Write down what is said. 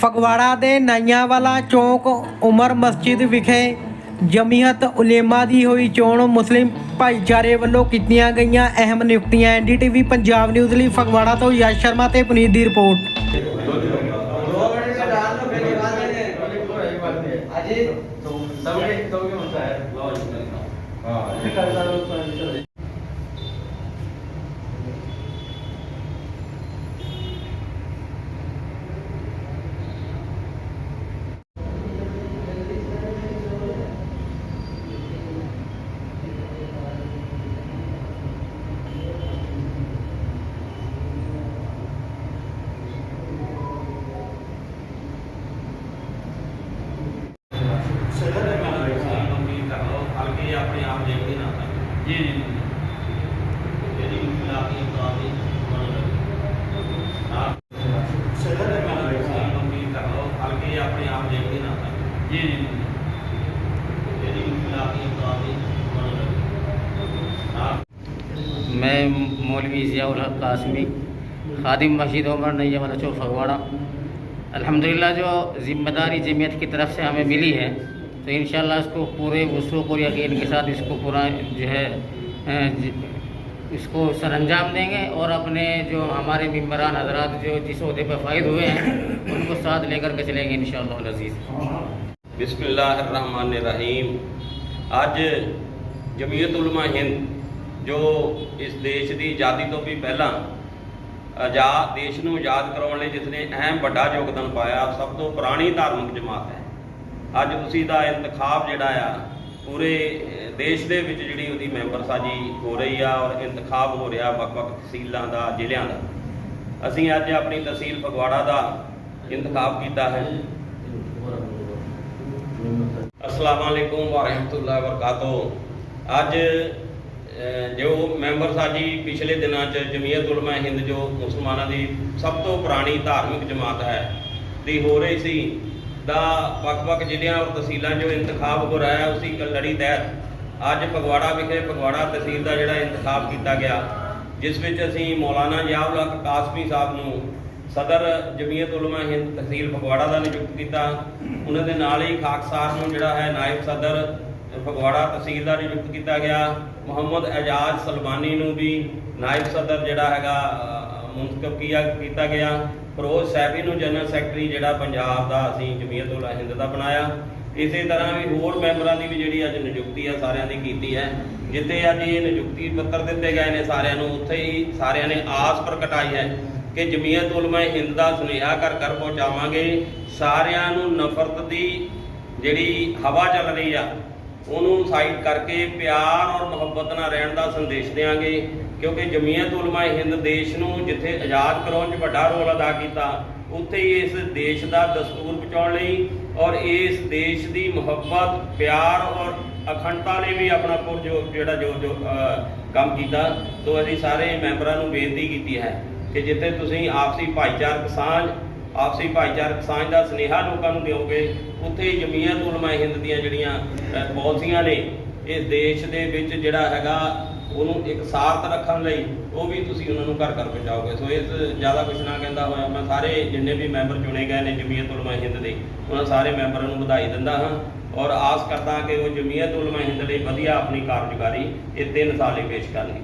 ਫਗਵਾੜਾ ਦੇ ਨਾਈਆਂਵਾਲਾ ਚੌਕ ਉਮਰ ਮਸਜਿਦ ਵਿਖੇ ਜਮੀਅਤ ਉਲੇਮਾ ਦੀ ਹੋਈ ਚੋਣ ਮੁਸਲਿਮ ਭਾਈਚਾਰੇ ਵੱਲੋਂ ਕੀਤੀਆਂ ਗਈਆਂ ਅਹਿਮ ਨਿਯੁਕਤੀਆਂ ਐਨਡੀਟੀਵੀ ਪੰਜਾਬ ਨਿਊਜ਼ ਲਈ ਫਗਵਾੜਾ ਤੋਂ ਯਸ਼ ਸ਼ਰਮਾ ਤੇ ਪੁਨੀਤ ਦੀ ਰਿਪੋਰਟ میں اپنے آپ دیکھ دینا آتا جی جی میں مولوی ضیاء الحق قاسمی، خادم مسجد عمر نیا والا چوک فگواڑہ الحمدللہ جو ذمہ داری جمعیت کی طرف سے ہمیں ملی ہے तो इन इसको पूरे वसूख और यकीन के साथ इसको पूरा जो है अ, ज- इसको सर अंजाम देंगे और अपने जो हमारे मम्बरान हजरात जो जिस अहदे पर फ़ायद हुए हैं उनको साथ लेकर के चलेंगे इन अज़ीज़ ਬਿਸਮਿਲ੍ਲਾਹਿਰਰਹਿਮਾਨਿਰਰਹੀਮ ਅੱਜ ਜਮੀਅਤ ਉਲਮਾ ਹਿੰਦ ਜੋ ਇਸ ਦੇਸ਼ ਦੀ ਆਜ਼ਾਦੀ ਤੋਂ ਵੀ ਪਹਿਲਾਂ ਆਜ਼ਾਦ ਦੇਸ਼ ਨੂੰ ਆਜ਼ਾਦ ਕਰਾਉਣ ਲਈ ਜਿਸ ਨੇ ਅਹਿਮ ਵੱਡਾ ਯੋਗਦਾਨ ਪਾਇਆ ਸਭ ਤੋਂ ਪੁਰਾਣੀ ਧਾਰਮਿਕ ਜਮਾਤ ਹੈ ਅੱਜ ਉਸੀ ਦਾ ਇੰਤਖਾਬ ਜਿਹੜਾ ਆ, ਪੂਰੇ ਦੇਸ਼ ਦੇ ਵਿੱਚ ਜਿਹੜੀ ਉਹਦੀ ਮੈਂਬਰ ਸਾਜੀ ਹੋ ਰਹੀ ਆ ਔਰ ਇੰਤਖਾਬ ਹੋ ਰਿਹਾ ਵੱਖ-ਵੱਖ ਤਹਿਸੀਲਾਂ ਦਾ, ਜ਼ਿਲ੍ਹਿਆਂ ਦਾ। ਅਸੀਂ ਅੱਜ ਆਪਣੀ ਤਹਿਸੀਲ ਫਗਵਾੜਾ ਦਾ ਇੰਤਖਾਬ ਕੀਤਾ ਹੈ। ਅਸਲਾਮ ਵਾਲੇਕੁਮ ਵਰਹਿਮਤੁਲਲਾਹ ਵਬਰਕਾਤੁਹ। ਅੱਜ ਜੋ ਮੈਂਬਰ ਸਾਜੀ ਪਿਛਲੇ ਦਿਨਾਂ 'ਚ ਜਮੀਅਤ ਉਲਮਾ ਹਿੰਦ ਜੋ ਮੁਸਲਮਾਨਾਂ ਦੀ ਸਭ ਤੋਂ ਪੁਰਾਣੀ ਧਾਰਮਿਕ ਜਮਾਤ ਹੈ, ਦੀ ਹੋ ਰਹੀ ਸੀ ਦਾ ਵੱਖ-ਵੱਖ ਜ਼ਿਲ੍ਹਿਆਂ ਔਰ ਤਹਿਸੀਲਾਂ 'ਚੋਂ ਇੰਤਖਾਬ ਹੋ ਰਿਹਾ ਹੈ, ਉਸੇ ਲੜੀ ਤਹਿਤ ਅੱਜ ਫਗਵਾੜਾ ਵਿਖੇ ਫਗਵਾੜਾ ਤਹਿਸੀਲ ਦਾ ਜਿਹੜਾ ਇੰਤਖਾਬ ਕੀਤਾ ਗਿਆ, ਜਿਸ ਵਿੱਚ ਅਸੀਂ ਮੌਲਾਨਾ ਜਿਆਉਲ ਹਕ ਕਾਸਮੀ ਸਾਹਿਬ ਨੂੰ ਸਦਰ ਜਮੀਅਤ ਉਲਮਾ ਹਿੰਦ ਤਹਿਸੀਲ ਫਗਵਾੜਾ ਦਾ ਨਿਯੁਕਤ ਕੀਤਾ। ਉਹਨਾਂ ਦੇ ਨਾਲ ਹੀ ਖਾਕਸਾਰ ਨੂੰ ਜਿਹੜਾ ਹੈ ਨਾਇਬ ਸਦਰ ਫਗਵਾੜਾ ਤਹਿਸੀਲ ਦਾ ਨਿਯੁਕਤ ਕੀਤਾ ਗਿਆ। ਮੁਹੰਮਦ ਐਜਾਜ਼ ਸਲਮਾਨੀ ਨੂੰ ਵੀ ਨਾਇਬ ਸਦਰ ਜਿਹੜਾ ਹੈਗਾ ਅ, ਕੀਆ ਕੀਤਾ ਗਿਆ? ਫਰੋਜ਼ ਸੈਫੀ ਨੂੰ ਜਨਰਲ ਸੈਕਟਰੀ ਜਿਹੜਾ ਪੰਜਾਬ ਦਾ ਅਸੀਂ ਜਮੀਅਤ ਉਲਮਾ ਹਿੰਦ ਦਾ ਬਣਾਇਆ। ਇਸੇ ਤਰ੍ਹਾਂ ਵੀ ਹੋਰ ਮੈਂਬਰਾਂ ਦੀ ਵੀ ਜਿਹੜੀ ਅੱਜ ਨਿਯੁਕਤੀ ਆ ਸਾਰਿਆਂ ਦੀ ਕੀਤੀ ਹੈ। ਜਿੱਥੇ ਅੱਜ ਇਹ ਨਿਯੁਕਤੀ ਪੱਤਰ ਦਿੱਤੇ ਗਏ ਨੇ ਸਾਰਿਆਂ ਨੂੰ ਉੱਥੇ ਹੀ ਸਾਰਿਆਂ ਨੇ ਆਸ ਪ੍ਰਗਟਾਈ ਹੈ ਕਿ ਜਮੀਅਤ ਉਲਮਾ ਹਿੰਦ ਦਾ ਸੁਨੇਹਾ ਘਰ ਘਰ ਪਹੁੰਚਾਵਾਂਗੇ। ਸਾਰਿਆਂ ਨੂੰ ਨਫ਼ਰਤ ਦੀ ਜਿਹੜੀ ਹਵਾ ਚੱਲ ਰਹੀ ਆ ਉਹਨੂੰ ਸਾਈਡ ਕਰਕੇ ਪਿਆਰ ਔਰ ਮੁਹੱਬਤ ਨਾਲ ਰਹਿਣ ਦਾ ਸੰਦੇਸ਼ ਦੇਵਾਂਗੇ ਕਿਉਂਕਿ ਜਮੀਅਤ ਉਲਮਾ ਹਿੰਦ ਦੇਸ਼ ਨੂੰ ਜਿੱਥੇ ਆਜ਼ਾਦ ਕਰਾਉਣ 'ਚ ਵੱਡਾ ਰੋਲ ਅਦਾ ਕੀਤਾ ਉੱਥੇ ਹੀ ਇਸ ਦੇਸ਼ ਦਾ ਦਸਤੂਰ ਬਚਾਉਣ ਲਈ ਔਰ ਇਸ ਦੇਸ਼ ਦੀ ਮੁਹੱਬਤ ਪਿਆਰ ਔਰ ਅਖੰਡਤਾ ਲਈ ਵੀ ਆਪਣਾ ਪੁਰਜੋ ਜਿਹੜਾ ਜੋ ਜੋ ਕੰਮ ਕੀਤਾ। ਸੋ ਅਸੀਂ ਸਾਰੇ ਮੈਂਬਰਾਂ ਨੂੰ ਬੇਨਤੀ ਕੀਤੀ ਹੈ ਕਿ ਜਿੱਥੇ ਤੁਸੀਂ ਆਪਸੀ ਭਾਈਚਾਰਕ ਸਾਂਝ ਆਪਸੀ ਭਾਈਚਾਰਕ ਸਾਂਝ ਦਾ ਸੁਨੇਹਾ ਲੋਕਾਂ ਨੂੰ ਦਿਓਗੇ ਉੱਥੇ ਹੀ ਜਮੀਅਤ ਉਲਮਾ ਹਿੰਦ ਦੀਆਂ ਜਿਹੜੀਆਂ ਅ, ਪਾਲਿਸੀਆਂ ਨੇ ਇਸ ਦੇਸ਼ ਦੇ ਵਿੱਚ ਜਿਹੜਾ ਹੈਗਾ ਉਹਨੂੰ ਇੱਕ ਸਾਰਥ ਰੱਖਣ ਲਈ ਉਹ ਵੀ ਤੁਸੀਂ ਉਹਨਾਂ ਨੂੰ ਘਰ ਘਰ ਪਹੁੰਚਾਓਗੇ। ਸੋ ਇਸ ਜ਼ਿਆਦਾ ਕੁਛ ਨਾ ਕਹਿੰਦਾ ਹੋਇਆ, ਮੈਂ ਸਾਰੇ ਜਿੰਨੇ ਵੀ ਮੈਂਬਰ ਚੁਣੇ ਗਏ ਨੇ ਜਮੀਅਤ ਉਲਮਾ ਹਿੰਦ ਦੇ ਉਹਨਾਂ ਸਾਰੇ ਮੈਂਬਰਾਂ ਨੂੰ ਵਧਾਈ ਦਿੰਦਾ ਹਾਂ ਔਰ ਆਸ ਕਰਦਾ ਹਾਂ ਕਿ ਉਹ ਜਮੀਅਤ ਉਲਮਾ ਹਿੰਦ ਲਈ ਵਧੀਆ ਆਪਣੀ ਕਾਰਜਕਾਰੀ ਇਹ 3 ਸਾਲ ਹੀ ਪੇਸ਼ ਕਰਨਗੇ।